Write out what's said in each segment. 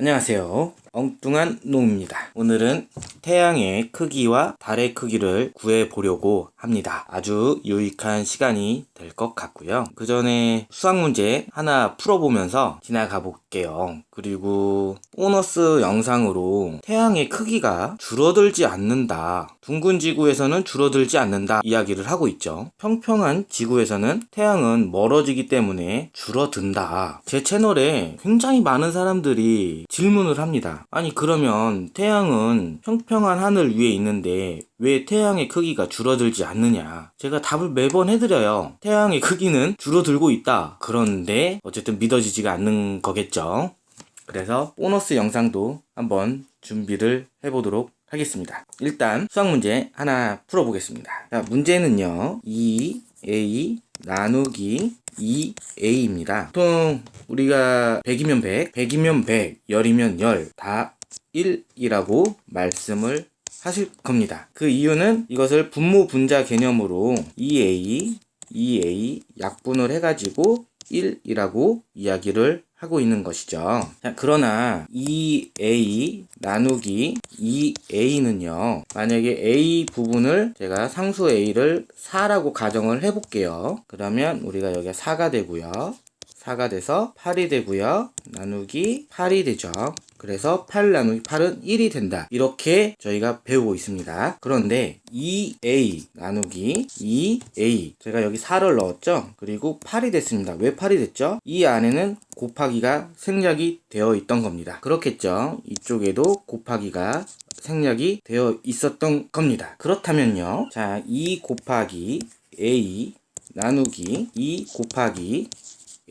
안녕하세요. 엉뚱한 놈입니다. 오늘은 태양의 크기와 달의 크기를 구해 보려고 합니다. 아주 유익한 시간이 될 것 같고요. 그 전에 수학 문제 하나 풀어보면서 지나가 볼게요. 그리고 보너스 영상으로 태양의 크기가 줄어들지 않는다. 둥근 지구에서는 줄어들지 않는다 이야기를 하고 있죠. 평평한 지구에서는 태양은 멀어지기 때문에 줄어든다. 제 채널에 굉장히 많은 사람들이 질문을 합니다. 아니 그러면 태양은 평평한 하늘 위에 있는데 왜 태양의 크기가 줄어들지 않느냐? 제가 답을 매번 해드려요. 태양의 크기는 줄어들고 있다. 그런데 어쨌든 믿어지지가 않는 거겠죠. 그래서 보너스 영상도 한번 준비를 해보도록 하겠습니다. 일단 수학 문제 하나 풀어보겠습니다. 자, 문제는요. 2a 나누기 2a입니다. 보통 우리가 100이면 100, 100이면 100, 열이면 열, 다 1이라고 말씀을 하실 겁니다. 그 이유는 이것을 분모 분자 개념으로 2a, 2a 약분을 해가지고 1이라고 이야기를 하고 있는 것이죠. 자, 그러나 2a 나누기 2a는요. 만약에 a 부분을 제가 상수 a를 4라고 가정을 해볼게요. 그러면 우리가 여기가 4가 되고요. 4가 돼서 8이 되고요. 나누기 8이 되죠. 그래서 8 나누기 8은 1이 된다. 이렇게 저희가 배우고 있습니다. 그런데 2a 나누기 2a 제가 여기 4를 넣었죠? 그리고 8이 됐습니다. 왜 8이 됐죠? 이 안에는 곱하기가 생략이 되어 있던 겁니다. 그렇겠죠? 이쪽에도 곱하기가 생략이 되어 있었던 겁니다. 그렇다면요. 자, 2 곱하기 a 나누기 2 곱하기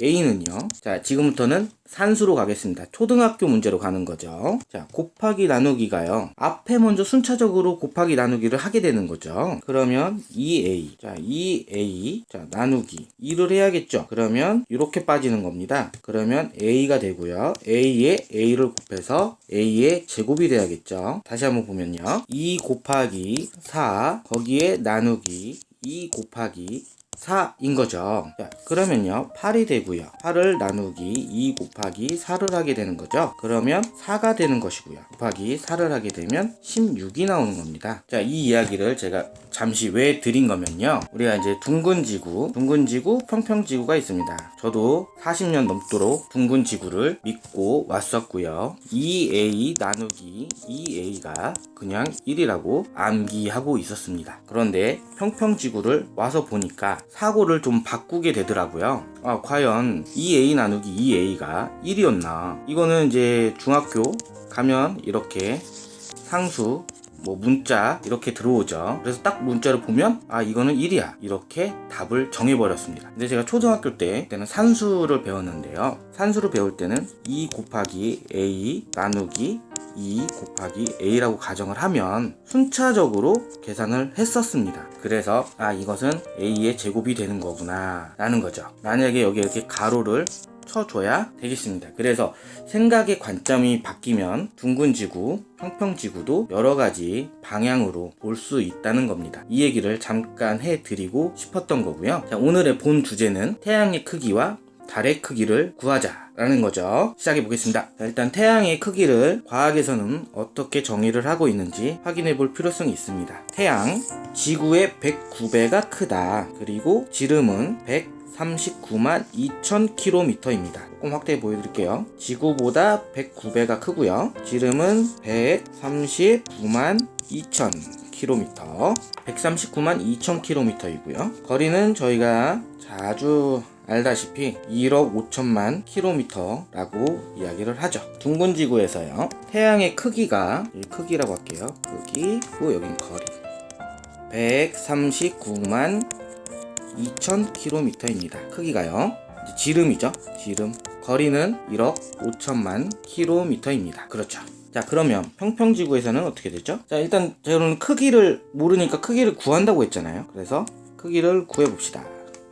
A는요. 자, 지금부터는 산수로 가겠습니다. 초등학교 문제로 가는 거죠. 자, 곱하기 나누기가요. 앞에 먼저 순차적으로 곱하기 나누기를 하게 되는 거죠. 그러면 2A. 자, 2A. 자, 나누기. 2를 해야겠죠. 그러면 이렇게 빠지는 겁니다. 그러면 A가 되고요. A에 A를 곱해서 A의 제곱이 돼야겠죠. 다시 한번 보면요. 2 곱하기 4. 거기에 나누기 2 곱하기 4인 거죠. 자, 그러면요. 8이 되고요. 8을 나누기 2 곱하기 4를 하게 되는 거죠. 그러면 4가 되는 것이고요. 곱하기 4를 하게 되면 16이 나오는 겁니다. 자, 이 이야기를 제가 잠시 왜 드린 거면요. 우리가 이제 둥근 지구, 둥근 지구, 평평 지구가 있습니다. 저도 40년 넘도록 둥근 지구를 믿고 왔었고요. 2a 나누기 2a가 그냥 1이라고 암기하고 있었습니다. 그런데 평평 지구를 와서 보니까 사고를 좀 바꾸게 되더라고요. 아, 과연 2a 나누기 2a가 1이었나? 이거는 이제 중학교 가면 이렇게 상수 뭐 문자 이렇게 들어오죠. 그래서 딱 문자를 보면 아 이거는 1이야 이렇게 답을 정해버렸습니다. 근데 제가 초등학교 때 때는 산수를 배웠는데요. 산수를 배울 때는 2 곱하기 a 나누기 2 곱하기 a라고 가정을 하면 순차적으로 계산을 했었습니다. 그래서 아 이것은 a의 제곱이 되는 거구나 라는 거죠. 만약에 여기 이렇게 가로를 쳐줘야 되겠습니다. 그래서 생각의 관점이 바뀌면 둥근 지구, 평평 지구도 여러 가지 방향으로 볼 수 있다는 겁니다. 이 얘기를 잠깐 해드리고 싶었던 거고요. 자, 오늘의 본 주제는 태양의 크기와 달의 크기를 구하자라는 거죠. 시작해 보겠습니다. 자, 일단 태양의 크기를 과학에서는 어떻게 정의를 하고 있는지 확인해 볼 필요성이 있습니다. 태양, 지구의 109배가 크다. 그리고 지름은 139만 2000km입니다. 조금 확대해 보여드릴게요. 지구보다 109배가 크고요. 지름은 139만 2000km. 139만 2000km이고요. 거리는 저희가 자주 알다시피 1억 5천만 킬로미터라고 이야기를 하죠. 둥근 지구에서요. 태양의 크기가 이 크기라고 할게요. 크기고 여긴 거리. 139만 2,000km입니다. 크기가요. 지름이죠. 지름. 거리는 1억 5천만 km입니다. 그렇죠. 자, 그러면 평평지구에서는 어떻게 되죠? 자, 일단 저는 크기를 모르니까 크기를 구한다고 했잖아요. 그래서 크기를 구해봅시다.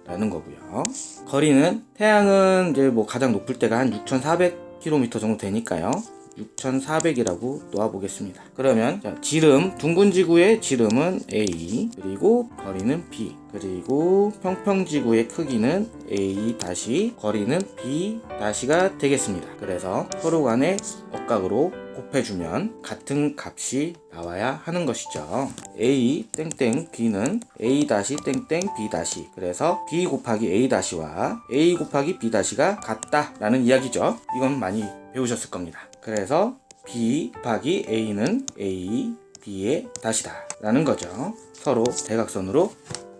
라는 거고요. 거리는 태양은 이제 뭐 가장 높을 때가 한 6,400km 정도 되니까요. 6400이라고 놓아보겠습니다. 그러면 자, 지름 둥근 지구의 지름은 A 그리고 거리는 B 그리고 평평 지구의 크기는 A 다시 거리는 B 다시가 되겠습니다. 그래서 서로 간의 억각으로 곱해주면 같은 값이 나와야 하는 것이죠. A 땡땡 B는 A 다시 땡땡 B 다시 그래서 B 곱하기 A 다시와 A 곱하기 B 다시가 같다라는 이야기죠. 이건 많이 배우셨을 겁니다. 그래서 B 곱하기 A는 A B의 다시다 라는 거죠. 서로 대각선으로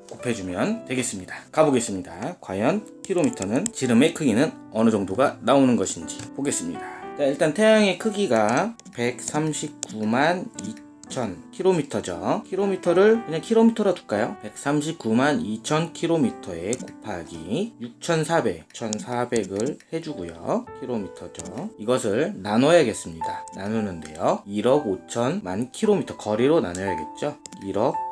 곱해주면 되겠습니다. 가보겠습니다. 과연 킬로미터는 지름의 크기는 어느 정도가 나오는 것인지 보겠습니다. 자, 일단 태양의 크기가 139만 2 천 킬로미터죠. 킬로미터를 그냥 킬로미터로 둘까요? 139만 2천 킬로미터에 곱하기 6,400, 1,400을 해주고요. 킬로미터죠. 이것을 나눠야겠습니다. 나누는데요. 1억 5천만 킬로미터 거리로 나눠야겠죠. 1억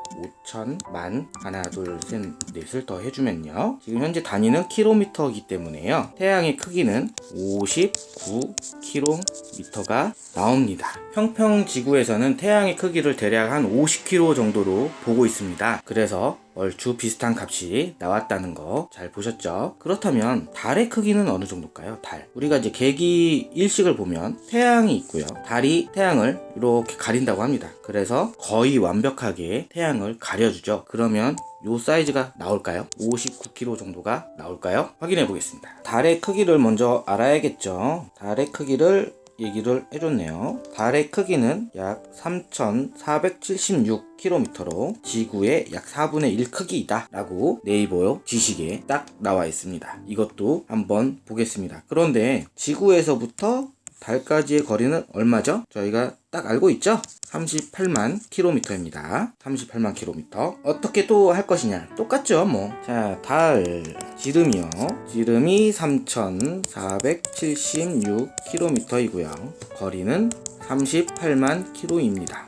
5천만 하나 둘셋 넷을 더 해주면요. 지금 현재 단위는 킬로미터이기 때문에요. 태양의 크기는 59km가 나옵니다. 평평 지구에서는 태양의 크기를 대략 한 50km 정도로 보고 있습니다. 그래서 얼추 비슷한 값이 나왔다는 거 잘 보셨죠? 그렇다면 달의 크기는 어느 정도일까요? 달. 우리가 이제 계기 일식을 보면 태양이 있고요. 달이 태양을 이렇게 가린다고 합니다. 그래서 거의 완벽하게 태양을 가려주죠. 그러면 요 사이즈가 나올까요? 59kg 정도가 나올까요? 확인해 보겠습니다. 달의 크기를 먼저 알아야겠죠. 달의 크기를 얘기를 해줬네요. 달의 크기는 약 3,476km로 지구의 약 4분의 1 크기이다 라고 네이버 지식에 딱 나와 있습니다. 이것도 한번 보겠습니다. 그런데 지구에서부터 달까지의 거리는 얼마죠? 저희가 딱 알고 있죠? 38만 킬로미터입니다. 38만 킬로미터. 어떻게 또 할 것이냐? 똑같죠, 뭐. 자, 달 지름이요. 지름이 3,476 킬로미터이고요. 거리는 38만 킬로입니다.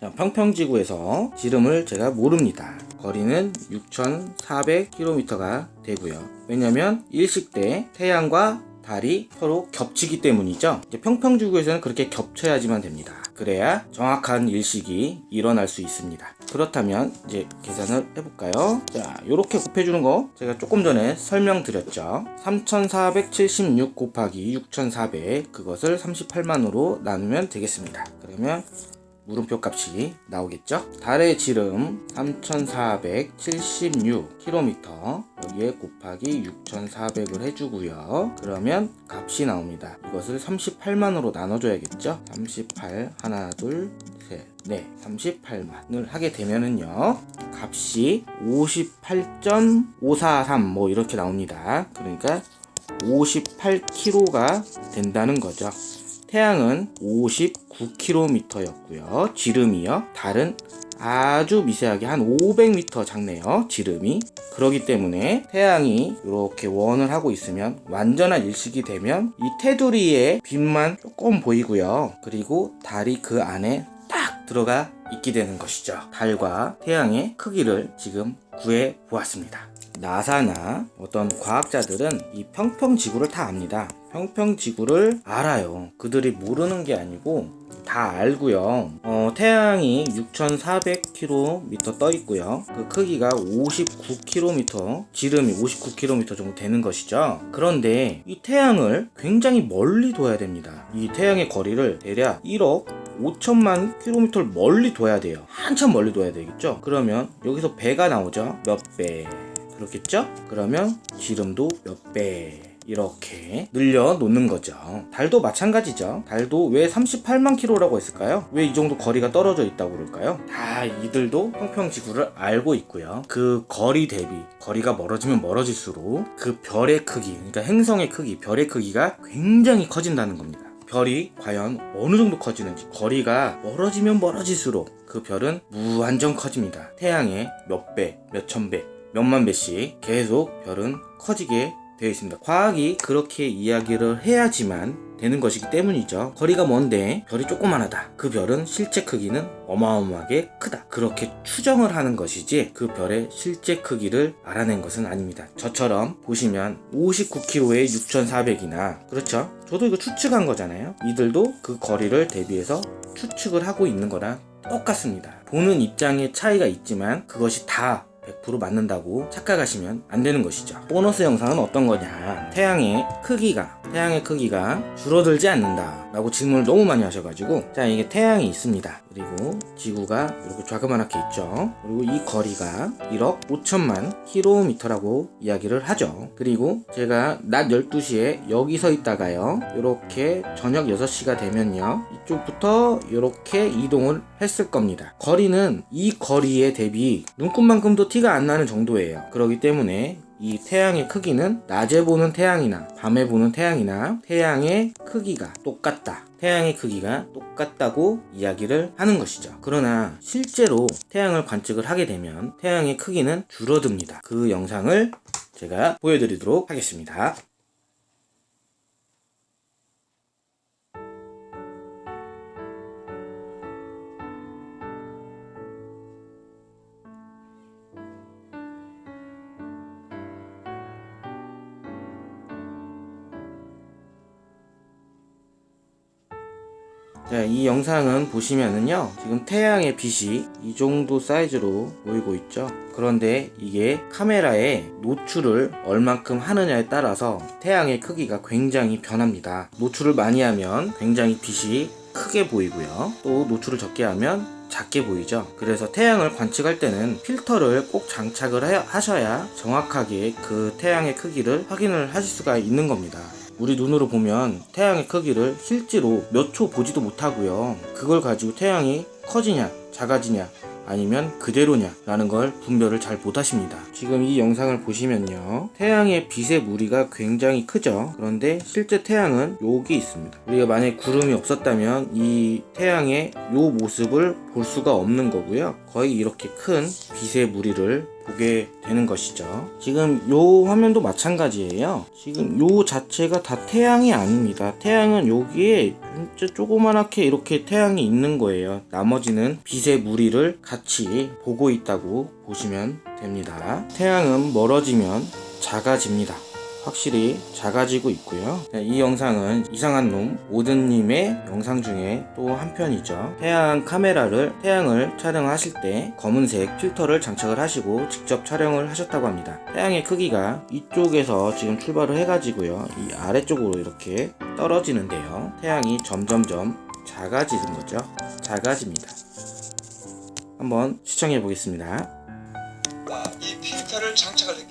자, 평평지구에서 지름을 제가 모릅니다. 거리는 6,400km가 되고요. 왜냐면 일식 때 태양과 달이 서로 겹치기 때문이죠. 이제 평평지구에서는 그렇게 겹쳐야지만 됩니다. 그래야 정확한 일식이 일어날 수 있습니다. 그렇다면 이제 계산을 해볼까요? 자, 이렇게 곱해주는 거 제가 조금 전에 설명드렸죠. 3,476 곱하기 6,400 그것을 38만으로 나누면 되겠습니다. 그러면 물음표 값이 나오겠죠? 달의 지름 3476km 여기에 곱하기 6400을 해주고요. 그러면 값이 나옵니다. 이것을 38만으로 나눠줘야겠죠? 38 하나 둘 셋, 네, 38만을 하게 되면은요, 값이 58.543 뭐 이렇게 나옵니다. 그러니까 58kg가 된다는 거죠. 태양은 59km였고요. 지름이요. 달은 아주 미세하게 한 500m 작네요. 지름이. 그러기 때문에 태양이 이렇게 원을 하고 있으면 완전한 일식이 되면 이 테두리의 빛만 조금 보이고요. 그리고 달이 그 안에 딱 들어가 있게 되는 것이죠. 달과 태양의 크기를 지금 구해 보았습니다. 나사나 어떤 과학자들은 이 평평 지구를 다 압니다. 평평 지구를 알아요. 그들이 모르는 게 아니고 다 알고요. 어, 태양이 6,400km 떠 있고요. 그 크기가 59km, 지름이 59km 정도 되는 것이죠. 그런데 이 태양을 굉장히 멀리 둬야 됩니다. 이 태양의 거리를 대략 1억 5천만 킬로미터를 멀리 둬야 돼요. 한참 멀리 둬야 되겠죠? 그러면 여기서 배가 나오죠? 몇 배. 그렇겠죠? 그러면 지름도 몇 배. 이렇게 늘려 놓는 거죠. 달도 마찬가지죠. 달도 왜 38만 킬로라고 했을까요? 왜 이 정도 거리가 떨어져 있다고 그럴까요? 다 이들도 평평 지구를 알고 있고요. 그 거리 대비 거리가 멀어지면 멀어질수록 그 별의 크기, 그러니까 행성의 크기, 별의 크기가 굉장히 커진다는 겁니다. 별이 과연 어느 정도 커지는지 거리가 멀어지면 멀어질수록 그 별은 무한정 커집니다. 태양의 몇 배, 몇천 배, 몇만 배씩 계속 별은 커지게 되어 있습니다. 과학이 그렇게 이야기를 해야지만 되는 것이기 때문이죠. 거리가 먼데 별이 조그만하다. 그 별은 실제 크기는 어마어마하게 크다. 그렇게 추정을 하는 것이지 그 별의 실제 크기를 알아낸 것은 아닙니다. 저처럼 보시면 59km에 6400이나 그렇죠? 저도 이거 추측한 거잖아요. 이들도 그 거리를 대비해서 추측을 하고 있는 거랑 똑같습니다. 보는 입장의 차이가 있지만 그것이 다 100% 맞는다고 착각하시면 안 되는 것이죠. 보너스 영상은 어떤 거냐? 태양의 크기가 태양의 크기가 줄어들지 않는다. 라고 질문을 너무 많이 하셔가지고 자 이게 태양이 있습니다. 그리고 지구가 이렇게 자그마하게 있죠. 그리고 이 거리가 1억 5천만 킬로미터라고 이야기를 하죠. 그리고 제가 낮 12시에 여기 서 있다가요. 이렇게 저녁 6시가 되면요. 이쪽부터 이렇게 이동을 했을 겁니다. 거리는 이 거리에 대비 눈곱만큼도 티가 안 나는 정도예요. 그렇기 때문에 이 태양의 크기는 낮에 보는 태양이나 밤에 보는 태양이나 태양의 크기가 똑같다. 태양의 크기가 똑같다고 이야기를 하는 것이죠. 그러나 실제로 태양을 관측을 하게 되면 태양의 크기는 줄어듭니다. 그 영상을 제가 보여드리도록 하겠습니다. 자, 이 영상은 보시면은요, 지금 태양의 빛이 이 정도 사이즈로 보이고 있죠. 그런데 이게 카메라에 노출을 얼만큼 하느냐에 따라서 태양의 크기가 굉장히 변합니다. 노출을 많이 하면 굉장히 빛이 크게 보이고요. 또 노출을 적게 하면 작게 보이죠. 그래서 태양을 관측할 때는 필터를 꼭 장착을 해- 하셔야 정확하게 그 태양의 크기를 확인을 하실 수가 있는 겁니다. 우리 눈으로 보면 태양의 크기를 실제로 몇 초 보지도 못하고요. 그걸 가지고 태양이 커지냐, 작아지냐, 아니면 그대로냐 라는 걸 분별을 잘 못하십니다. 지금 이 영상을 보시면요. 태양의 빛의 무리가 굉장히 크죠. 그런데 실제 태양은 여기 있습니다. 우리가 만약에 구름이 없었다면 이 태양의 요 모습을 볼 수가 없는 거고요. 거의 이렇게 큰 빛의 무리를 보게 되는 것이죠. 지금 요 화면도 마찬가지예요. 지금 요 자체가 다 태양이 아닙니다. 태양은 여기에 진짜 조그만하게 이렇게 태양이 있는 거예요. 나머지는 빛의 무리를 같이 보고 있다고 보시면 됩니다. 태양은 멀어지면 작아집니다. 확실히 작아지고 있고요. 네, 이 영상은 이상한 놈 오든님의 영상 중에 또 한 편이죠. 태양 카메라를 태양을 촬영하실 때 검은색 필터를 장착을 하시고 직접 촬영을 하셨다고 합니다. 태양의 크기가 이쪽에서 지금 출발을 해가지고요. 이 아래쪽으로 이렇게 떨어지는데요. 태양이 점점점 작아지는 거죠. 작아집니다. 한번 시청해 보겠습니다. 아, 이 필터를 했기 때문에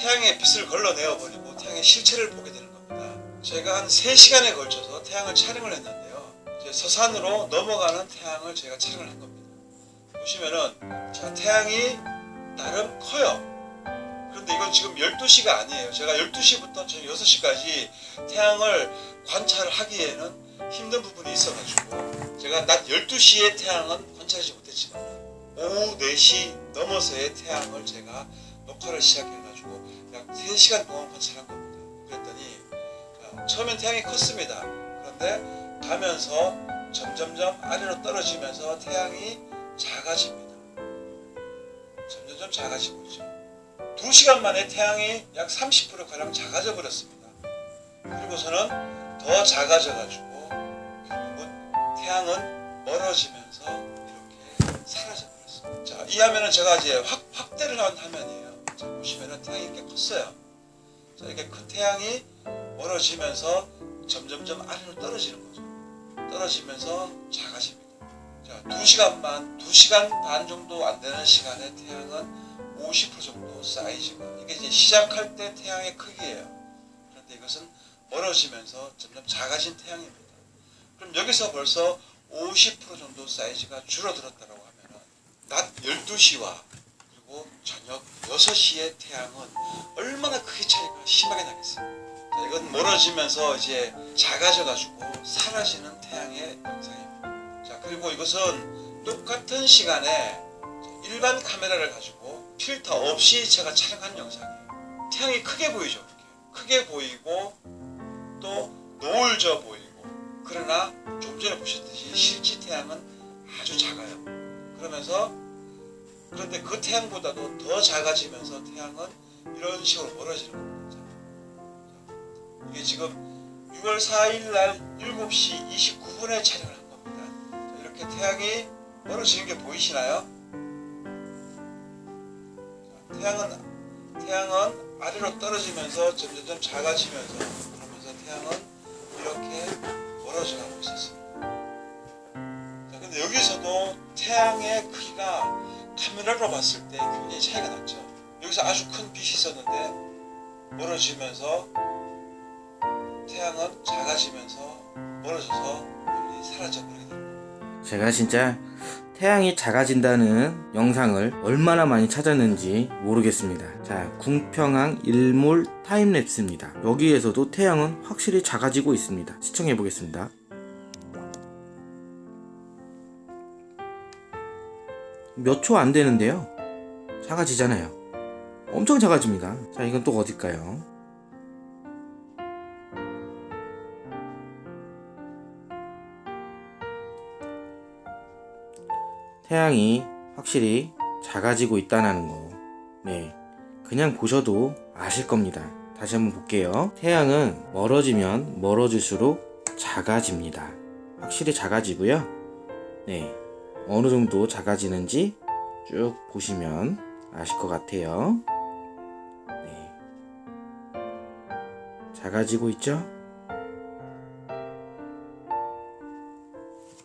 태양의 빛을 걸러내어 버리고 태양의 실체를 보게 되는 겁니다. 저희가 한 3시간에 걸쳐서 태양을 촬영을 했는데요. 이제 서산으로 넘어가는 태양을 저희가 촬영을 한 겁니다. 보시면은 자, 태양이 나름 커요. 그런데 이건 지금 12시가 아니에요. 제가 12시부터 저녁 6시까지 태양을 관찰을 하기에는 힘든 부분이 있어가지고 제가 낮 12시에 태양은 관찰하지 못했지만 오후 4시 넘어서의 태양을 제가 녹화를 시작해 약 3시간 동안 관찰한 겁니다. 그랬더니 어, 처음엔 태양이 컸습니다. 그런데 가면서 점점점 아래로 떨어지면서 태양이 작아집니다. 점점점 작아지고 있죠. 2시간 만에 태양이 약 30%가량 작아져 버렸습니다. 그리고서는 더 작아져가지고 결국은 태양은 멀어지면서 이렇게 사라져 버렸습니다. 자, 이 화면은 제가 이제 확, 확대를 한 화면이에요. 자, 보시면은 태양이 이렇게 컸어요. 자, 이렇게 큰 태양이 멀어지면서 점점점 아래로 떨어지는 거죠. 떨어지면서 작아집니다. 자, 2시간만, 2시간 반 정도 안 되는 시간에 태양은 50% 정도 사이즈가 이게 이제 시작할 때 태양의 크기예요. 그런데 이것은 멀어지면서 점점 작아진 태양입니다. 그럼 여기서 벌써 50% 정도 사이즈가 줄어들었다고 하면은 낮 12시와 그리고 저녁 6시의 태양은 얼마나 크기 차이가 심하게 나겠어요. 자, 이건 멀어지면서 이제 작아져가지고 사라지는 태양의 영상입니다. 자, 그리고 이것은 똑같은 시간에 일반 카메라를 가지고 필터 없이 제가 촬영한 영상이에요. 태양이 크게 보이죠. 크게 보이고 또 노을져 보이고 그러나 좀 전에 보셨듯이 실제 태양은 아주 작아요. 그러면서 그런데 그 태양보다도 더 작아지면서 태양은 이런 식으로 멀어지는 겁니다. 자, 이게 지금 6월 4일 날 7시 29분에 촬영을 한 겁니다. 자, 이렇게 태양이 멀어지는 게 보이시나요? 자, 태양은 태양은 아래로 떨어지면서 점점점 작아지면서 그러면서 태양은 이렇게 멀어져 가고 있었습니다. 자, 근데 여기서도 태양의 크기가 카메라로 봤을 때 굉장히 차이가 났죠. 여기서 아주 큰 빛이 있었는데 멀어지면서 태양은 작아지면서 멀어져서 멀리 사라져 버리게 됩니다. 제가 진짜 태양이 작아진다는 영상을 얼마나 많이 찾았는지 모르겠습니다. 자, 궁평항 일몰 타임랩스입니다. 여기에서도 태양은 확실히 작아지고 있습니다. 시청해 보겠습니다. 몇 초 안 되는데요. 작아지잖아요. 엄청 작아집니다. 자, 이건 또 어딜까요? 태양이 확실히 작아지고 있다는 거. 네. 그냥 보셔도 아실 겁니다. 다시 한번 볼게요. 태양은 멀어지면 멀어질수록 작아집니다. 확실히 작아지고요. 네. 어느 정도 작아지는지 쭉 보시면 아실 것 같아요. 네. 작아지고 있죠?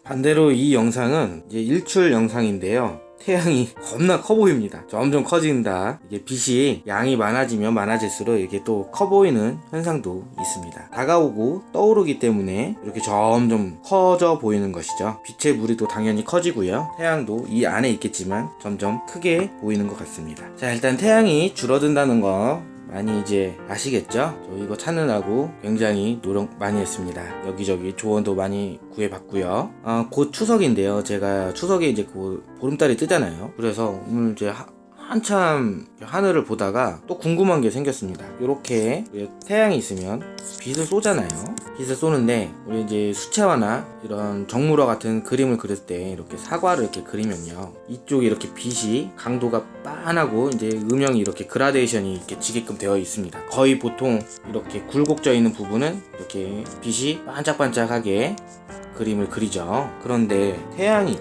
반대로 이 영상은 이제 일출 영상인데요. 태양이 겁나 커 보입니다. 점점 커진다. 이게 빛이 양이 많아지면 많아질수록 이렇게 또 커 보이는 현상도 있습니다. 다가오고 떠오르기 때문에 이렇게 점점 커져 보이는 것이죠. 빛의 무리도 당연히 커지고요. 태양도 이 안에 있겠지만 점점 크게 보이는 것 같습니다. 자, 일단 태양이 줄어든다는 거 많이 이제 아시겠죠? 저 이거 찾느라고 굉장히 노력 많이 했습니다. 여기저기 조언도 많이 구해봤고요. 아, 곧 추석인데요. 제가 추석에 이제 그 보름달이 뜨잖아요. 그래서 오늘 이제 하- 한참 하늘을 보다가 또 궁금한 게 생겼습니다. 이렇게 태양이 있으면 빛을 쏘잖아요. 빛을 쏘는데 우리 이제 수채화나 이런 정물화 같은 그림을 그릴 때 이렇게 사과를 이렇게 그리면요. 이쪽에 이렇게 빛이 강도가 빤하고 이제 음영이 이렇게 그라데이션이 이렇게 지게끔 되어 있습니다. 거의 보통 이렇게 굴곡져 있는 부분은 이렇게 빛이 반짝반짝하게 그림을 그리죠. 그런데 태양이.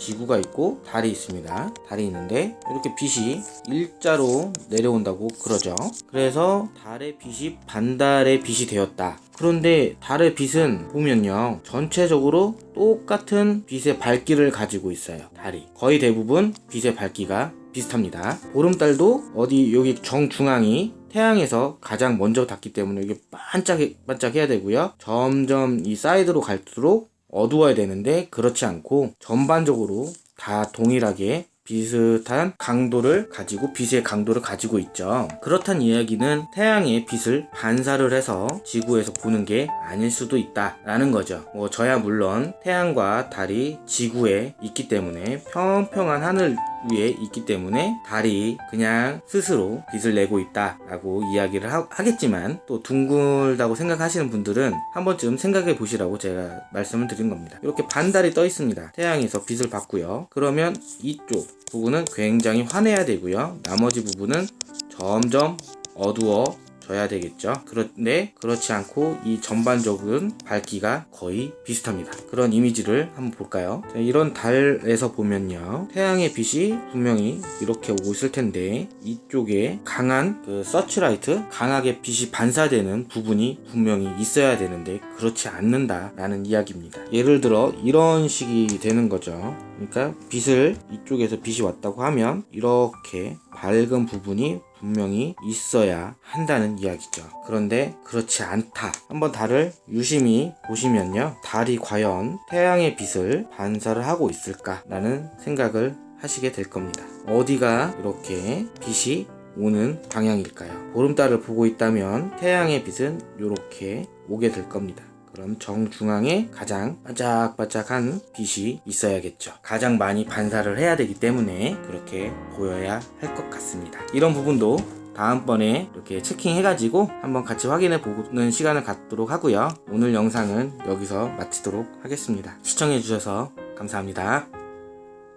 지구가 있고 달이 있습니다. 달이 있는데 이렇게 빛이 일자로 내려온다고 그러죠. 그래서 달의 빛이 반달의 빛이 되었다. 그런데 달의 빛은 보면요. 전체적으로 똑같은 빛의 밝기를 가지고 있어요. 달이. 거의 대부분 빛의 밝기가 비슷합니다. 보름달도 어디 여기 정중앙이 태양에서 가장 먼저 닿기 때문에 이게 반짝반짝 해야 되고요. 점점 이 사이드로 갈수록 어두워야 되는데 그렇지 않고 전반적으로 다 동일하게 비슷한 강도를 가지고 빛의 강도를 가지고 있죠. 그렇단 이야기는 태양의 빛을 반사를 해서 지구에서 보는 게 아닐 수도 있다라는 거죠. 뭐 저야 물론 태양과 달이 지구에 있기 때문에 평평한 하늘 위에 있기 때문에 달이 그냥 스스로 빛을 내고 있다라고 이야기를 하, 하겠지만 또 둥글다고 생각하시는 분들은 한 번쯤 생각해 보시라고 제가 말씀을 드린 겁니다. 이렇게 반달이 떠 있습니다. 태양에서 빛을 받고요. 그러면 이쪽 부분은 굉장히 환해야 되고요. 나머지 부분은 점점 어두워 져야 되겠죠. 그런데 그렇지 않고 이 전반적인 밝기가 거의 비슷합니다. 그런 이미지를 한번 볼까요? 자, 이런 달에서 보면요. 태양의 빛이 분명히 이렇게 오고 있을 텐데 이쪽에 강한 그 서치라이트, 강하게 빛이 반사되는 부분이 분명히 있어야 되는데 그렇지 않는다라는 이야기입니다. 예를 들어 이런 식이 되는 거죠. 그러니까 빛을 이쪽에서 빛이 왔다고 하면 이렇게 밝은 부분이 분명히 있어야 한다는 이야기죠. 그런데 그렇지 않다. 한번 달을 유심히 보시면요. 달이 과연 태양의 빛을 반사를 하고 있을까라는 생각을 하시게 될 겁니다. 어디가 이렇게 빛이 오는 방향일까요? 보름달을 보고 있다면 태양의 빛은 이렇게 오게 될 겁니다. 그럼 정중앙에 가장 반짝반짝한 빛이 있어야겠죠. 가장 많이 반사를 해야 되기 때문에 그렇게 보여야 할 것 같습니다. 이런 부분도 다음번에 이렇게 체킹해가지고 한번 같이 확인해 보는 시간을 갖도록 하고요. 오늘 영상은 여기서 마치도록 하겠습니다. 시청해주셔서 감사합니다.